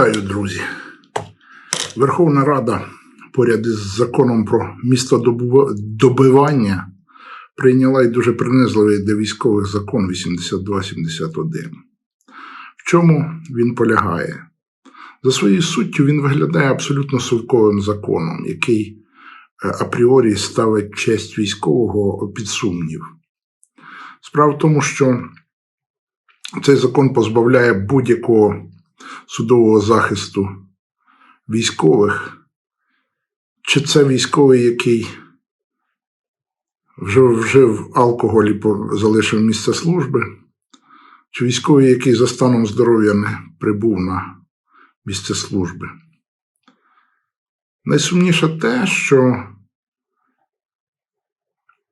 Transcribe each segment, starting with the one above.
Вітаю, друзі. Верховна Рада поряд із законом про містодобивання прийняла й дуже принизливий для військових закон 8271. В чому він полягає? За своєю суттю він виглядає абсолютно совковим законом, який е, апріорі ставить честь військового під сумнів. Справа в тому, що цей закон позбавляє будь-якого судового захисту військових, чи це військовий, який вже вжив алкоголь і залишив місце служби, чи військовий, який за станом здоров'я не прибув на місце служби. Найсумніше те, що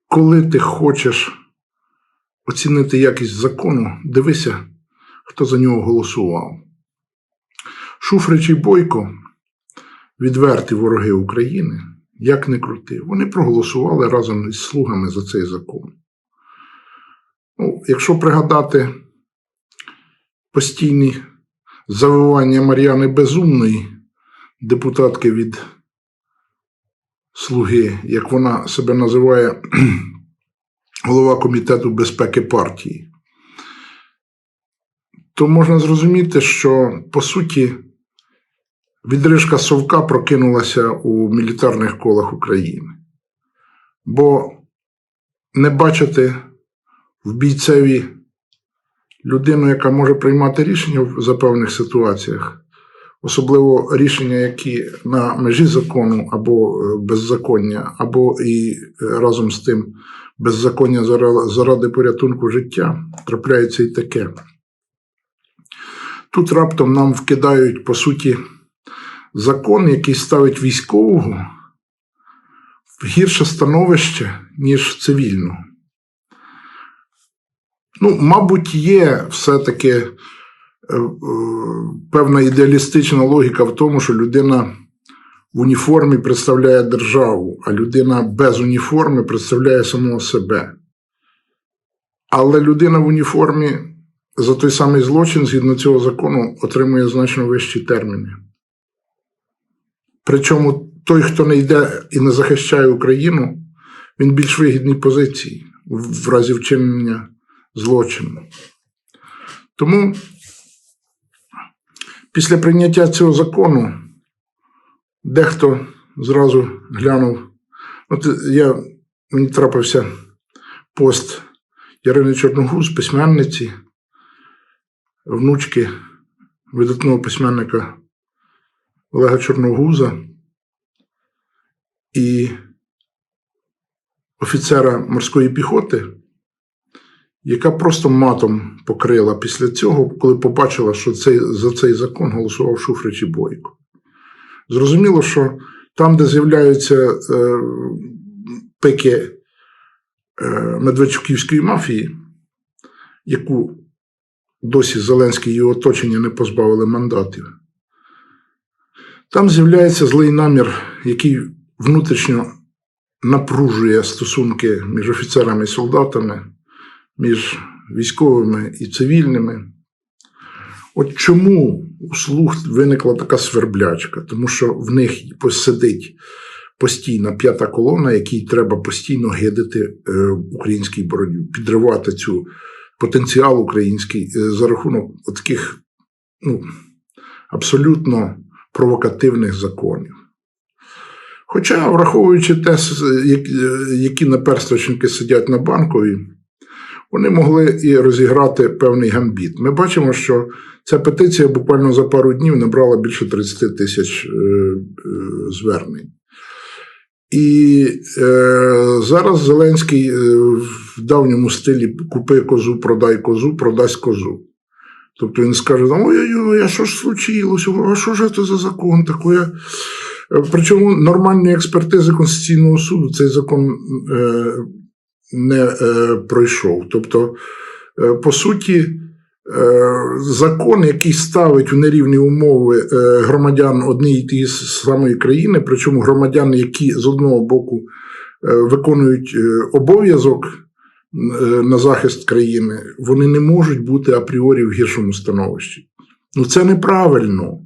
коли ти хочеш оцінити якість закону, дивися, хто за нього голосував. Шуфрич і Бойко відверті вороги України, як не крути, вони проголосували разом із слугами за цей закон. Ну, якщо пригадати постійні завивання Мар'яни Безумної, депутатки від Слуги, як вона себе називає, голова Комітету безпеки партії, то можна зрозуміти, що по суті відрижка совка прокинулася у мілітарних колах України. Бо не бачити в бійцеві людину, яка може приймати рішення за певних ситуаціях, особливо рішення, які на межі закону або е, беззаконня, або і е, разом з тим беззаконня заради порятунку життя, трапляється і таке. Тут раптом нам вкидають, по суті, закон, який ставить військового в гірше становище, ніж цивільного. Ну, мабуть, є все-таки е, е, певна ідеалістична логіка в тому, що людина в уніформі представляє державу, а людина без уніформи представляє самого себе. Але людина в уніформі за той самий злочин, згідно цього закону, отримує значно вищі терміни. Причому той, хто не йде і не захищає Україну, він більш вигідній позиції в разі вчинення злочину. Тому після прийняття цього закону дехто зразу глянув. От я, мені трапився пост Ярини Чорногуз, письменниці, внучки видатного письменника Олега Чорногуза і офіцера морської піхоти, яка просто матом покрила після цього, коли побачила, що цей, за цей закон голосував Шуфрич і Бойко. Зрозуміло, що там, де з'являються е, пики е, Медведчуківської мафії, яку досі Зеленський і його оточення не позбавили мандатів, там з'являється злий намір, який внутрішньо напружує стосунки між офіцерами і солдатами, між військовими і цивільними. От чому у слуг виникла така сверблячка? Тому що в них посидить постійна п'ята колона, якій треба постійно гидити е, українській боротьбі, підривати цю потенціал український е, за рахунок таких ну, абсолютно провокативних законів. Хоча, враховуючи те, які наперсточники сидять на банковій, вони могли і розіграти певний гамбіт. Ми бачимо, що ця петиція буквально за пару днів набрала більше 30 тисяч е, е, звернень. І е, зараз Зеленський е, в давньому стилі купи козу, продай козу, продасть козу. Тобто він скаже: ой-ой-ой, а що ж случилось? А що ж це за закон такий? Е, Причому нормальні експертизи Конституційного суду цей закон е, не е, пройшов. Тобто, по суті, закон, який ставить у нерівні умови громадян однієї тієї самої країни, причому громадян, які з одного боку виконують обов'язок на захист країни, вони не можуть бути апріорі в гіршому становищі. Ну це неправильно.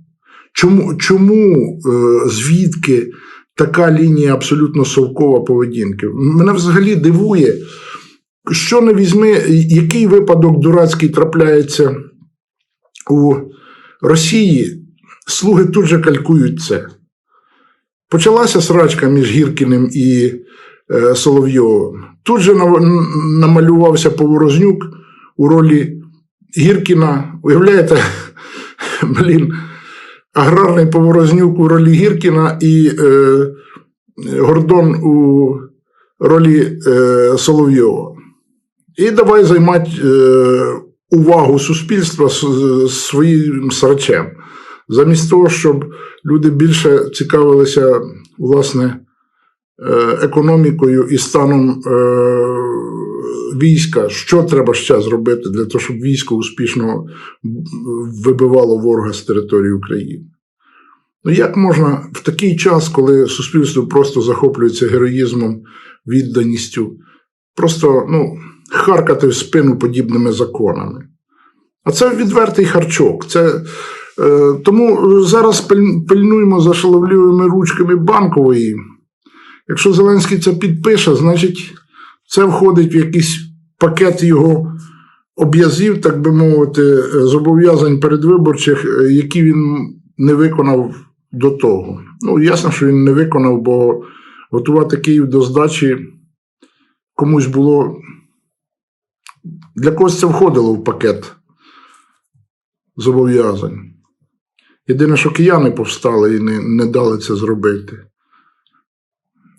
Чому, чому е, звідки така лінія абсолютно совкова поведінки? Мене взагалі дивує, що не візьми, який випадок дурацький трапляється у Росії, слуги тут же калькують це. Почалася срачка між Гіркіним і е, Соловйовим. Тут же намалювався Поворознюк у ролі Гіркіна. Уявляєте, блін, аграрний Поворознюк у ролі Гіркіна і е, Гордон у ролі е, Соловйова. І давай займати е, увагу суспільства своїм срачем. Замість того, щоб люди більше цікавилися власне е, економікою і станом е, війська, що треба ще зробити для того, щоб військо успішно вибивало ворога з території України. Ну як можна в такий час, коли суспільство просто захоплюється героїзмом, відданістю, просто ну, харкати в спину подібними законами? А це відвертий харчок. Це, е, тому зараз пильнуємо за шаловливими ручками банкової. Якщо Зеленський це підпише, значить це входить в якийсь пакет його об'язів, так би мовити, зобов'язань передвиборчих, е, які він не виконав до того. Ну, ясно, що він не виконав, бо готувати Київ до здачі комусь було. Для когось це входило в пакет зобов'язань. Єдине, що кияни повстали і не, не дали це зробити.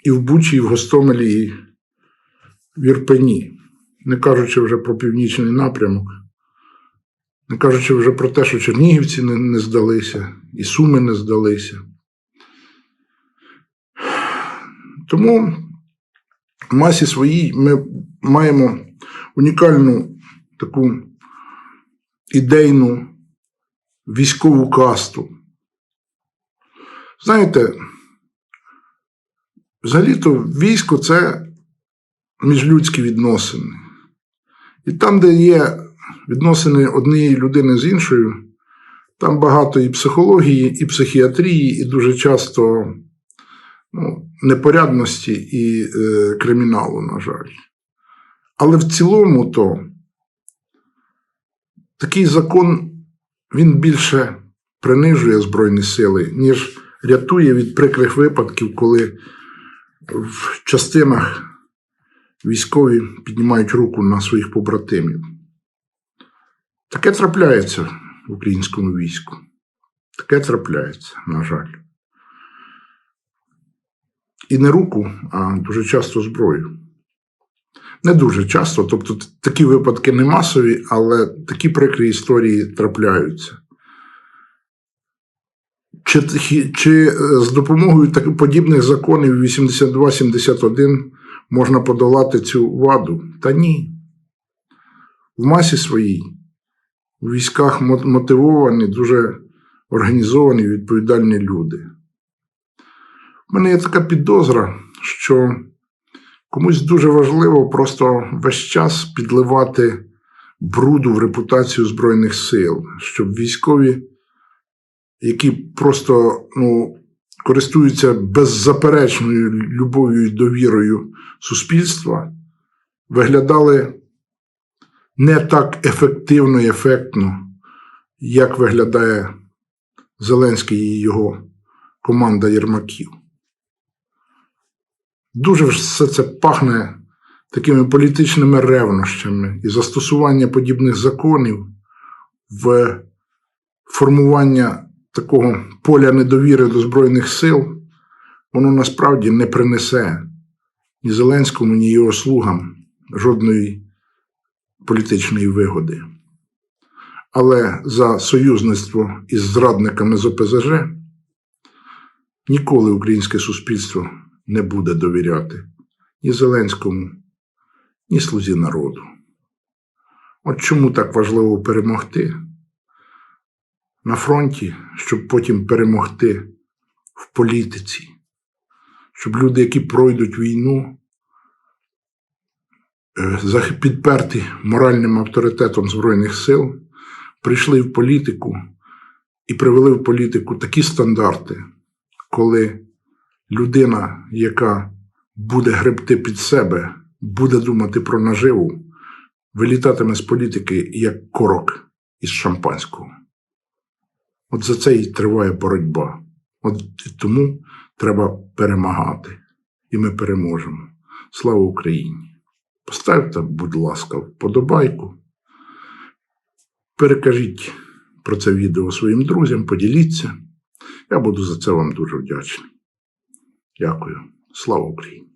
І в Бучі, і в Гостомелі, і в Ірпені. Не кажучи вже про північний напрямок, не кажучи вже про те, що чернігівці не, не здалися, і Суми не здалися. Тому в масі своїй ми маємо унікальну таку ідейну військову касту. Знаєте, взагалі-то військо це міжлюдські відносини. І там, де є відносини однієї людини з іншою, там багато і психології, і психіатрії, і дуже часто ну, непорядності і е, криміналу, на жаль. Але в цілому то такий закон він більше принижує Збройні сили, ніж рятує від прикрих випадків, коли в частинах військові піднімають руку на своїх побратимів. Таке трапляється в українському війську. Таке трапляється, на жаль. І не руку, а дуже часто зброю. Не дуже часто, тобто такі випадки не масові, але такі прикрі історії трапляються. Чи, чи е, з допомогою так, подібних законів 82-71 можна подолати цю ваду? Та ні. В масі своїй у військах мотивовані, дуже організовані, відповідальні люди. У мене є така підозра, що комусь дуже важливо просто весь час підливати бруду в репутацію Збройних сил, щоб військові, які просто ну, користуються беззаперечною любов'ю і довірою суспільства, виглядали не так ефективно і ефектно, як виглядає Зеленський і його команда Єрмаків. Дуже все це пахне такими політичними ревнощами і застосування подібних законів в формування такого поля недовіри до Збройних сил, воно насправді не принесе ні Зеленському, ні його слугам жодної політичної вигоди. Але за союзництво із зрадниками з ОПЗЖ ніколи українське суспільство не буде довіряти ні Зеленському, ні слузі народу. От чому так важливо перемогти на фронті, щоб потім перемогти в політиці, щоб люди, які пройдуть війну, е, підперті моральним авторитетом Збройних сил, прийшли в політику і привели в політику такі стандарти, коли людина, яка буде гребти під себе, буде думати про наживу, вилітатиме з політики як корок із шампанського. От за це і триває боротьба. От тому треба перемагати. І ми переможемо. Слава Україні! Поставте, будь ласка, вподобайку. Перекажіть про це відео своїм друзям, поділіться. Я буду за це вам дуже вдячний. Дякую. Слава Україні!